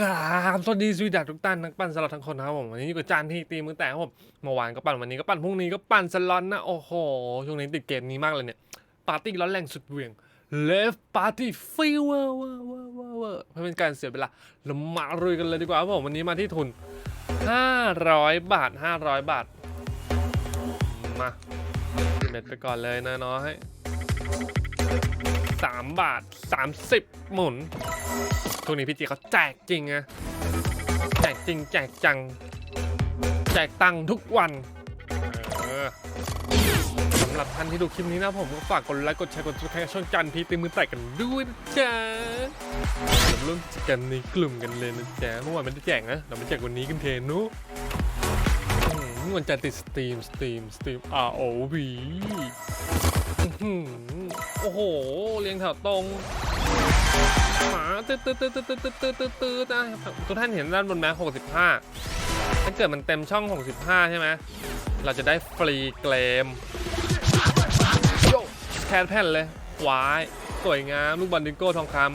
ครับสวัสดีสวีดักทุกท่านนักปั่นสล็อตทั้งคนนะครับผมวันนี้อยู่กับจานที่ตีมือแตกครับผมเมื่อวานก็ปั่นวันนี้ก็ปั่นพรุ่งนี้ก็ปั่นสล็อตนะโอ้โหช่วงนี้ติดเกมนี้มากเลยเนี่ยปาร์ตี้ร้อนแรงสุดเหวี่ยง Left Party Fever เวอร์เวอร์เวอร์เวอร์เพื่อเป็นการเสียเวลาเรามาลุยกันเลยดีกว่าครับผมวันนี้มาที่ทุน 500 บาท 500 บาทมาเม็ดไปก่อนเลยนะน้อย สามบาท 30 หมุนทุกนี้พี่จีเขาแจกจริงอะแจกจริง แจกจัง แจกตังทุกวันสำหรับท่านที่ดูคลิปนี้นะผมก็ฝากกดไลค์กดแชร์กดซับสไครต์ช่องจันพีตีมือแตกกันด้วยนะจ๊ะเราร่วมกิจกรรมในกลุ่มกันเลยนะจ๊ะเมื่อวานไม่ได้แจกนะ เรามาแจกวันนี้กันเทนุวันจันทร์ติดสตรีมสตรีมสตรีม ROV อื้อหือ โอ้โห เรียงแถวตรงหมาตืดตืดตืดตืดตืดตืดตืดตืดตืดนะทุกท่านเห็นด้านบนแม็กหกสิบห้าถ้าเกิดมันเต็มช่อง 65 ใช่ไหม เราจะได้ฟรีเกมโยแคทแผ่นเลยวาย สวยงาม ลูกบอลดิงโก้ทองคำ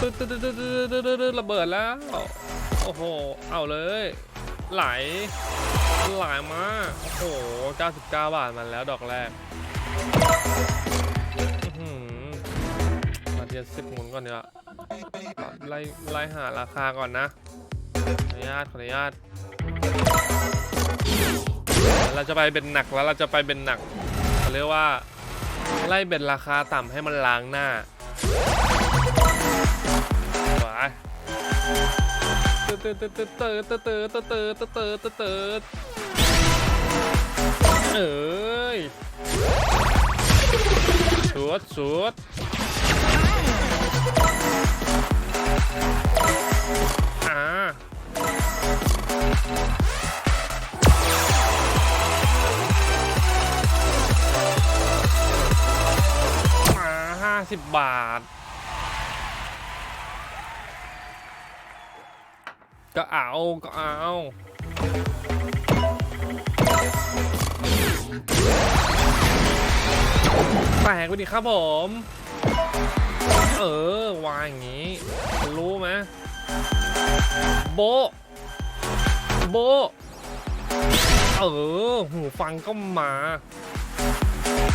ตืดตืดตืดตืดตืดตืดตืดระเบิดแล้ว โอ้โห เอาเลย ไหล ไหลมากโอ้โห 99 บาทมันแล้วดอกแรกมาเทียสิบหมุนก่อนเดี๋ยวไล่ไล่หาราคาก่อนนะขออนุญาตขออนุญาต เราจะไปเป็นหนักแล้วเราจะไปเป็นหนักเขาเรียกว่า ไล่เบ็ดราคาต่ำให้มันล้างหน้าไป เติร์ดเติร์ดเติร์ดเติร์ดเติร์ดเติร์ดเติร์ดเติร์ดเติร์ดเติร์ดเอ้ยสวดสวดอ่ามาห้าสิบบาท ก็เอาก็เอาแปลกไปดิครับผม เออ วางอย่างนี้ รู้ไหมโบ โบ เออ หูฟังก็มา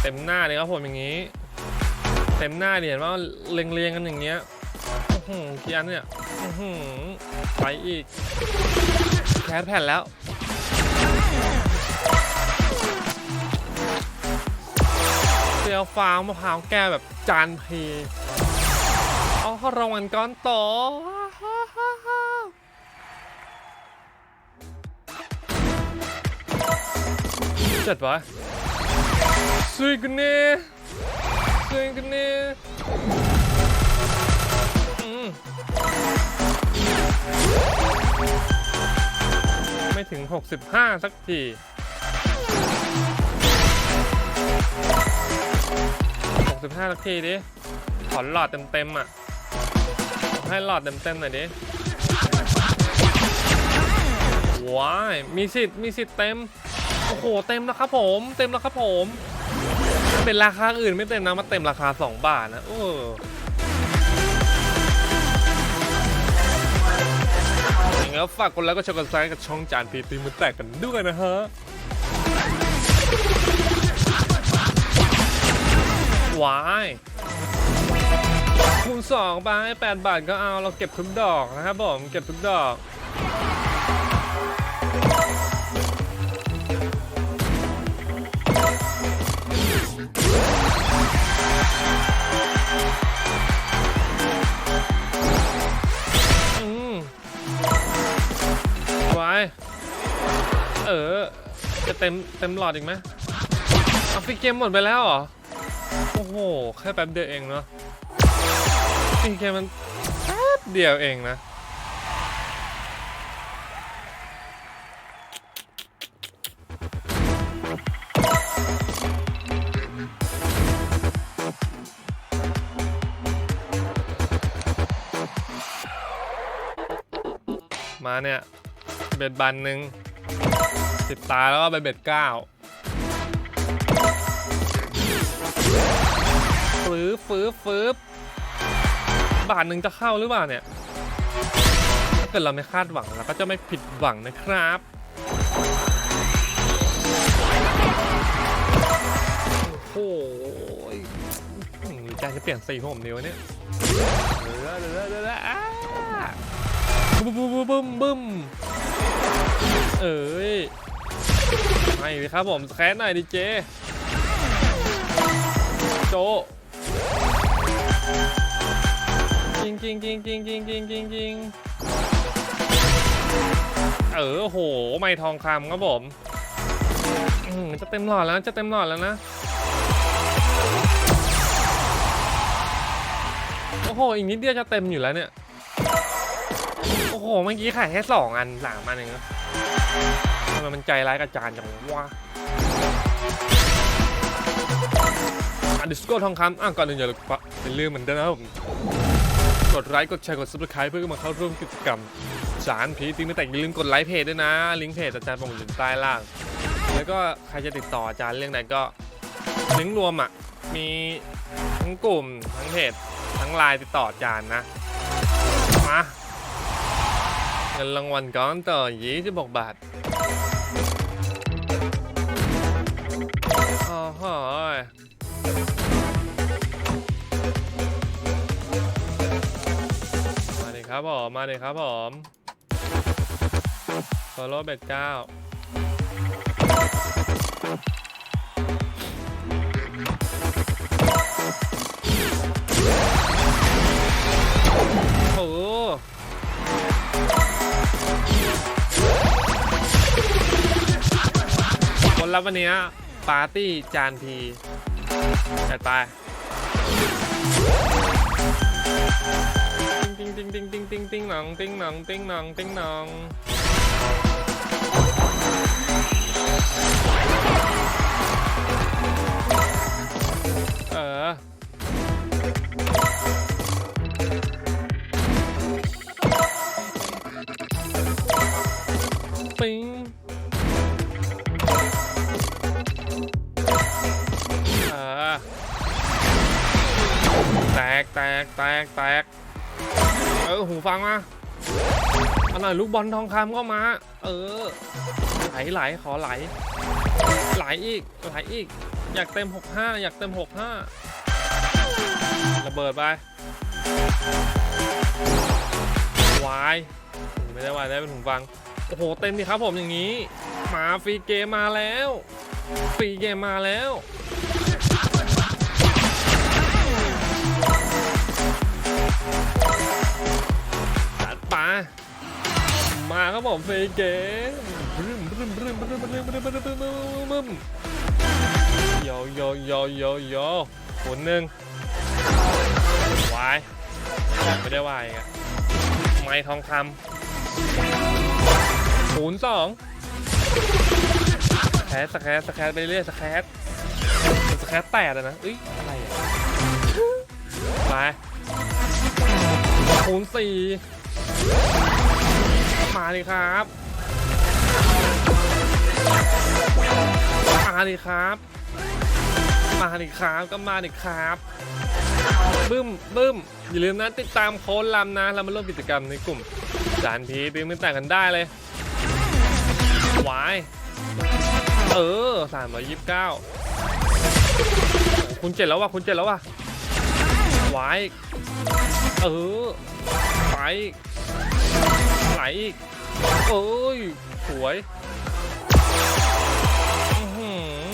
เต็มหน้าเลยครับผมอย่างนี้ เต็มหน้าเนี่ยเห็นว่าเรียงๆกันอย่างเงี้ย หือกี่อันเนี่ยหือไปอีกแคสแผ่นแล้วเซียวฟ้างมะพร้าวแก้แบบจานเพเอาเข้ารางวัลก้อนโตเจัดวะสวยกันเน่สวยกันเน่ ไม่ถึง 65 สักที65สักทีดิ ขอหลอดเต็มๆอะ ให้หลอดเต็มๆหน่อยดิว้ายมีสิทธิ์ มีสิทธิ์เต็ม โอ้โห เต็มแล้วครับผม เต็มแล้วครับผม เป็นราคาอื่นไม่เต็มนะ มาเต็มราคา 2 บาทนะเอ แล้วฝากกดไลค์ก็ชมกันไซค์กับช่องจานพีตีมือแตกกันด้วยนะฮะวายคูณสองไปแปดบาทก็เอาเราเก็บทุกดอกนะครับผมเก็บทุกดอก จะเต็มเต็มหลอดอีกไหมเอาฟิกเกมหมดไปแล้วเหรอ โอ้โห แค่แป๊บเดียวเองเนาะฟิกเกมมันแป๊บเดียวเองนะ มาเนี่ย เบ็ดบันหนึ่ง สิบตาแล้วก็ไปเบ็ดเก้าฟื้ฟื้ฟื้บบาทหนึ่งจะเข้าหรือเปล่าเนี่ย ถ้าเกิดเราไม่คาดหวังเราก็จะไม่ผิดหวังนะครับ โอ้โหอืมหรือใจจะเปลี่ยนสีผมดีวเนี่ยบึ้มบึ้มบึ้มบึ้มเอ้ย ไม่ครับผมแคสหน่อยดิเจ โจจริงจริงจริงจริงจริงจริงจริงจริงเออโห ไม่ทองคำครับผมจะเต็มหลอดแล้วจะเต็มหลอดแล้วนะ โอ้โห อีกนิดเดียวจะเต็มอยู่แล้วเนี่ย โอ้โห เมื่อกี้ขายแค่สองอันสามอันเองนะทำไมมันใจร้ายกับจานจังวะอันดิสโก้ทองคำอะก่อนอื่นอย่าลืมอย่าลืมเหมือนเดิมนะครับผมกดไลค์กดแชร์กด subscribe เพื่อมาเข้าร่วมกิจกรรมสารผีติงไม่แต่อย่าลืมกดไลค์เพจด้วยนะ ลิงก์เพจอาจารย์ผมอยู่ใต้ล่าง แล้วก็ใครจะติดต่ออาจารย์เรื่องไหนก็ลิงก์รวมอะมีทั้งกลุ่มทั้งเพจทั้งไลน์ติดต่ออาจารย์นะมาเงินรางวัลก้อนต่อ26บาท มาเลยครับผม มาเลยครับผมโซโล่เบ็ดเก้าโอ้โหคนรับวันเนี้ย ปาร์ตี้จานพีจัดไปติ้งติ้งติ้งติ้งติ้งติ้งหนองติ้งหนองติ้งหนองติ้งหนองเออ แตกแตกแตกแตกเออหูฟังมาอาหน่อยลูกบอลทองคำก็มา เออไหลไหลขอไหล ไหลอีกไหลอีก อยากเต็ม 65 อยากเต็ม 65 ระเบิดไปวายไม่ได้วายได้เป็นหูฟัง โอ้โห เต็มดีครับผมอย่างนี้ มาฟรีเกมมาแล้ว ฟรีเกมมาแล้ว ครับผมเฟย์เกมบรึมบรึมบรึมบรึมบรึมบรึมบรึมบรึมบรึมบรึมโยโยโยโยโยขุนหนึ่งวายไม่ได้วายอะไม้ทองคำศูนย์สองแคสสแคสสแคสไปเรื่อยสแคสสแคสแปดอะนะเอ้ยอะไรอะไปคูณสี่ มาดิครับมาดิครับมาดิครับก็มาดิครับบึ้มบึ้มอย่าลืมนะติดตามโค้ดลำนะเรามาร่วมกิจกรรมในกลุ่มจานพีตีมือแต่งกันได้เลยวายเออสามร้อยยี่สิบเก้าคุณเจ็ดแล้วว่ะคุณเจ็ดแล้วว่ะวายเออไป ไหลอีกเอ้ยสวยอื้อหือ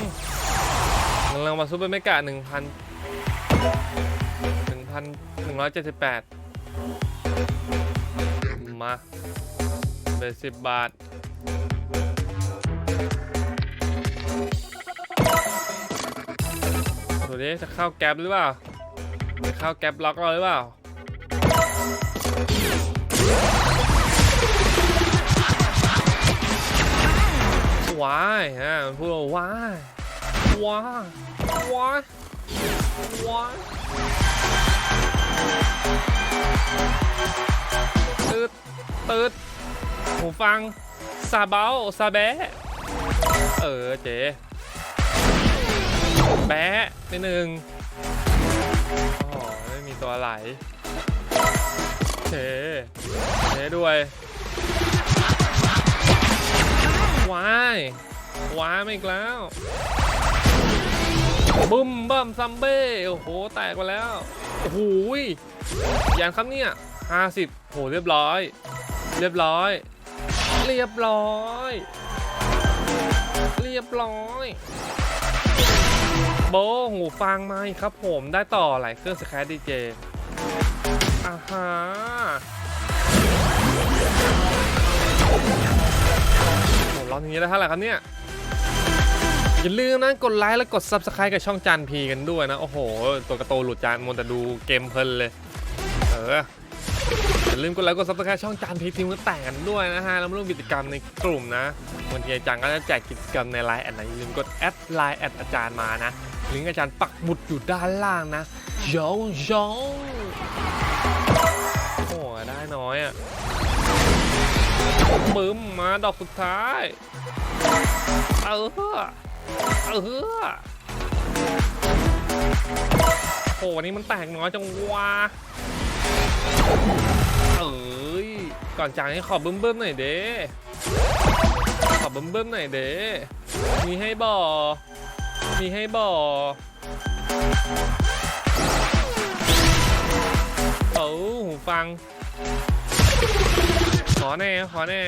เงินรางวัลซูเปอร์เมกะหนึ่งพันหนึ่งพันหนึ่งร้อยเจ็ดสิบแปดมาเบสสิบบาทดูดิจะเข้าแก๊ปหรือเปล่าจะเข้าแก๊ปล็อกเราหรือเปล่า วายฮะพูดว่าวายวายวายวายตืดตืดหูฟังซาเบาซาแบะเออเจ๊แบะไปหนึ่งอ๋อไม่มีตัวไหลเทเทด้วย ว้ายวายมาอีกแล้วบึ้มบัมซัมเบ้โอ้โหแตกไปแล้วโอ้โหยอย่างครับเนี่ยห้าสิบโหเรียบร้อย เรียบร้อย เรียบร้อย เรียบร้อยโบหูฟังมาอีกครับผมได้ต่อหลายเครื่องสแครดีเจอ่าฮะ ร้อนอย่างนี้แล้วเท่าไหร่ครับเนี่ย อย่าลืมนะกดไลค์และกด Subscribe กับช่องจานพีกันด้วยนะ โอ้โห ตัวกระโตนหลุดจานมนแต่ดูเกมเพลินเลย เออ อย่าลืมกดไลค์กด Subscribe ช่องจานพีทีมก็แต่งกันด้วยนะฮะ แล้วมาร่วมกิจกรรมในกลุ่มนะวันที่อาจารย์ก็จะแจกกิจกรรมในไลน์แอดนะอย่าลืมกดแอดไลน์แอดอาจารย์มานะลิงก์อาจารย์ปักหมุดอยู่ด้านล่างนะโยโยโอ้ได้น้อยอะ บึ้มมาดอกสุดท้าย เออเออโหวันนี้มันแตกน้อยจังวะเอ้ย ก่อนจากนี้ขอบึ้มบึ้มๆหน่อยเด้ขอบึ้มบึ้มๆหน่อยเด้มีให้บ่อมีให้บ่อเอ้หูฟัง ขอแน่ขอแน่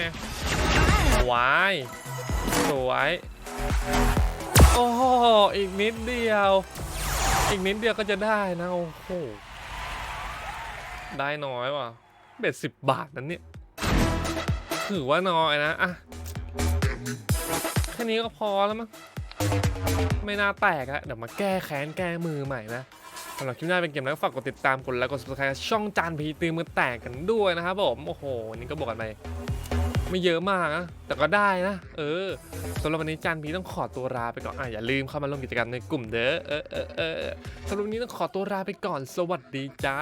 วายสวยโอ้โหอีกนิดเดียว อีกนิดเดียวก็จะได้นะโอ้โหได้น้อยว่ะเบ็ดสิบบาทนั้นเนี่ยถือว่าน้อยนะอะแค่นี้ก็พอแล้วมั้งไม่น่าแตกอะเดี๋ยวมาแก้แค้นแก้มือใหม่นะ สำหรับคลิปหน้าเป็นเกมแล้วก็ฝากกดติดตามกดไลค์กด subscribe ช่องจานพีตีมือแตกกันด้วยนะครับผมโอ้โหนี่ก็บอกกันไปไม่เยอะมากนะแต่ก็ได้นะ เออสำหรับวันนี้จานพีต้องขอตัวลาไปก่อนอะอย่าลืมเข้ามาร่วมกิจกรรมในกลุ่มเด้อเออเออเออสำหรับวันนี้ต้องขอตัวลาไปก่อน สวัสดีจ้า